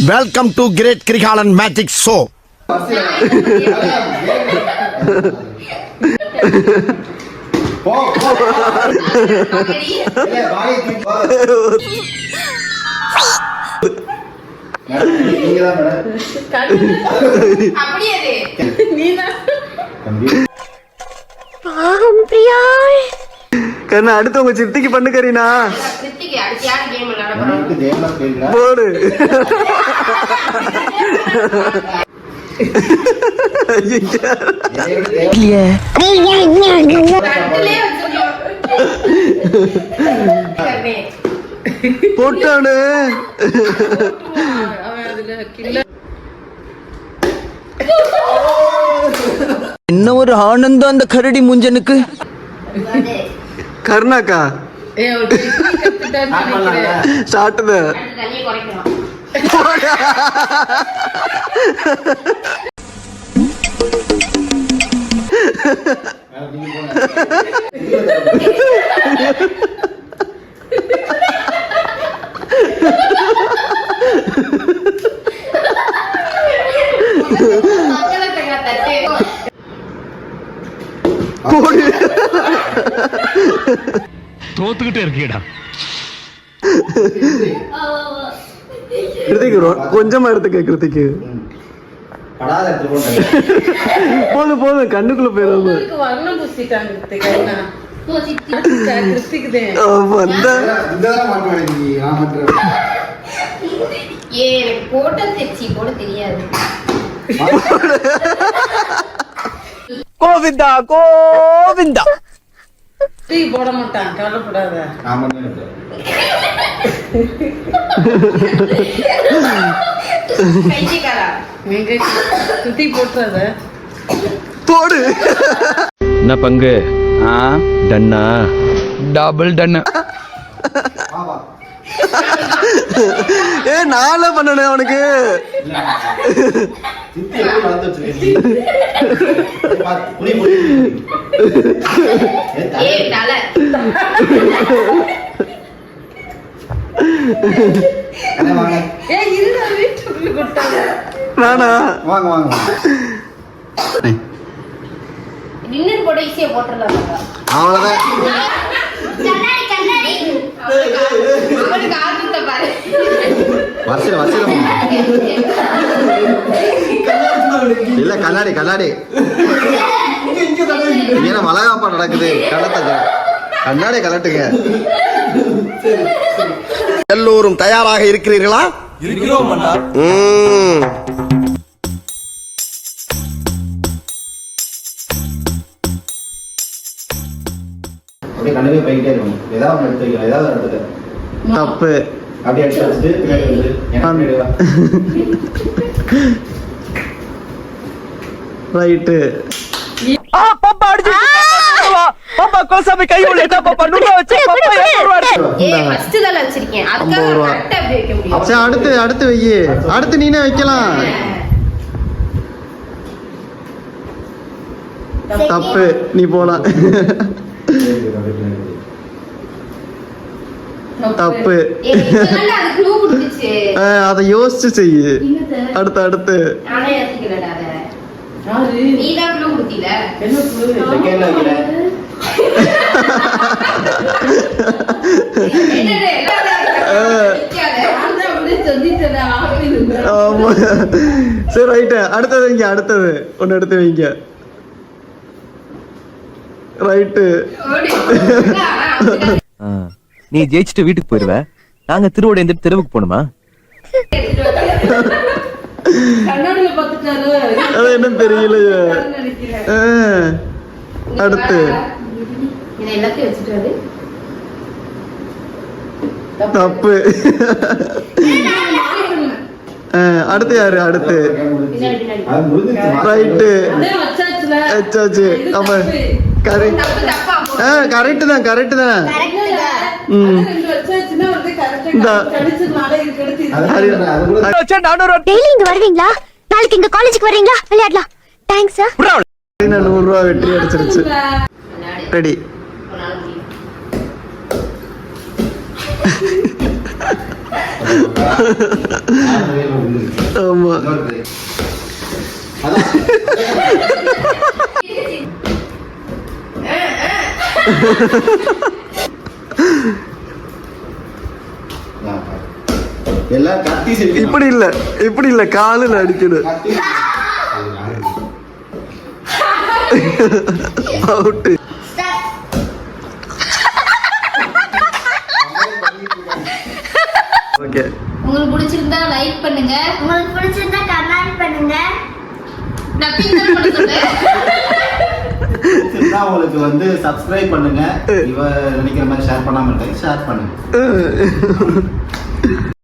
Welcome to great Girikalan magic show போ போ கண்ணா அடுத்து உங்க சித்திக்கு பண்ணு கரீனா. போடு. போட்டானு. என்ன ஒரு ஆனந்தம் அந்த கரடி முஞ்சனுக்கு? கருணாக்கா? சாட்டுத அடுத்து தண்ணியை குறைக்கணும் மேடம், நீங்க போங்க. மங்களத்துக்கு தட்டு போடு தோத்துக்கிட்டே இருக்கீடா. கிருத்திக்கு கொஞ்சமா எடுத்துக்க கிருத்திக்கு. போங்க. போதும் போதும் கண்ணுக்குள்ள போயிடாம போட்ட தெச்சி போட தெரியாது. கோவிந்தா கோவிந்தா. டீ போட மாட்டான் கவலைப்படாத. போட்டுறாத. போடு. என்ன பங்கு? ஆ? டன்னா. டபுள் டன்னு வா, வா. ஏ நாளே பண்ணனே அவனுக்கு. சித்தி எப்படி வளர்த்து வச்சிருக்கீங்க? இதை பாரு, புளி, புளி, புளி. ஏ, ஏ தலை. தலை அண்ணே, வாங்க ஏ இருடா வீட்டுக்குள்ள கொடுத்தாங்க நானா வாங்க வாங்க வாங்க. டின்னர் போட ஈஸியா போட்டுடலாம் அவ்வளவுதான் கண்ணாடி கண்ணாடி அவனுக்கு ஆர்வத்தை பாரு வரிசையில வரிசையில போங்க. இல்ல கண்ணாடி. ஏன்னா மலகாப்பா நடக்குது. கலத்துங்க கண்ணாடி கலட்டுங்க எல்லோரும் தயாராக இருக்கிறீர்களா? இருக்கிறோம் அப்படியே கண்ணவே போய்கிட்டே இருக்கணும். ஏதாவது ஒன்று எடுத்து வைக்கலாம். ஏதாவது எடுத்துக்க. தப்பு. அப்படியே எடுத்து வச்சுட்டு பின்னாடி வந்து. ரைட்டு பாப்பா அடிச்சு பாப்பா கோசாமி கை உள்ளே பாப்பா. நூறு வச்சு பாப்பா ஐம்பது ரூபா. சரி அடுத்து அடுத்து வையி அடுத்து நீனே வைக்கலாம்? தப்பு. நீ போலாம். தப்பு. அது யோசிச்சு செய்யு? அடுத்து அடுத்து. யாரு? என்ன ஆமா. சரி ரைட்டு அடுத்தது வைங்க அடுத்தது. ஒன்று எடுத்து வைங்க. ரைட்டு நீ ஜெயிச்சுட்டு வீட்டுக்கு போயிருவ? நாங்க திருவோட எந்த தெருவுக்கு போகணுமா? அது நினைக்கிறேன். அஹ், அடுத்து. தப்பு. அடுத்து யாரு? அடுத்து. ரைட்டு வச்சாச்சு. ஆமா. கரெக்ட் தப்பு தப்பா ஆ கரெக்ட் தான் கரெக்ட் தான். ம். டெய்லி இங்க வருவீங்களா? நாளைக்கு இங்க காலேஜுக்கு வர்றீங்களா? விளையாடலாம். தேங்க்ஸ் சார் நூறு ரூபா வெற்றி அடிச்சிருச்சு. ரெடி. ஆமா. எல்லாம் கத்தி செஞ்சு இப்படி இல்ல இப்படி இல்ல காலில் அடிக்கணும். அவுட்டு ஓகே உங்களுக்கு பிடிச்சிருந்தா லைக் பண்ணுங்க. உங்களுக்கு பிடிச்சிருந்தா கமெண்ட் பண்ணுங்க. உங்களுக்கு வந்து சப்ஸ்கிரைப் பண்ணுங்க. இவ நினைக்கிற மாதிரி ஷேர் பண்ணாம ஷேர் பண்ணுங்க.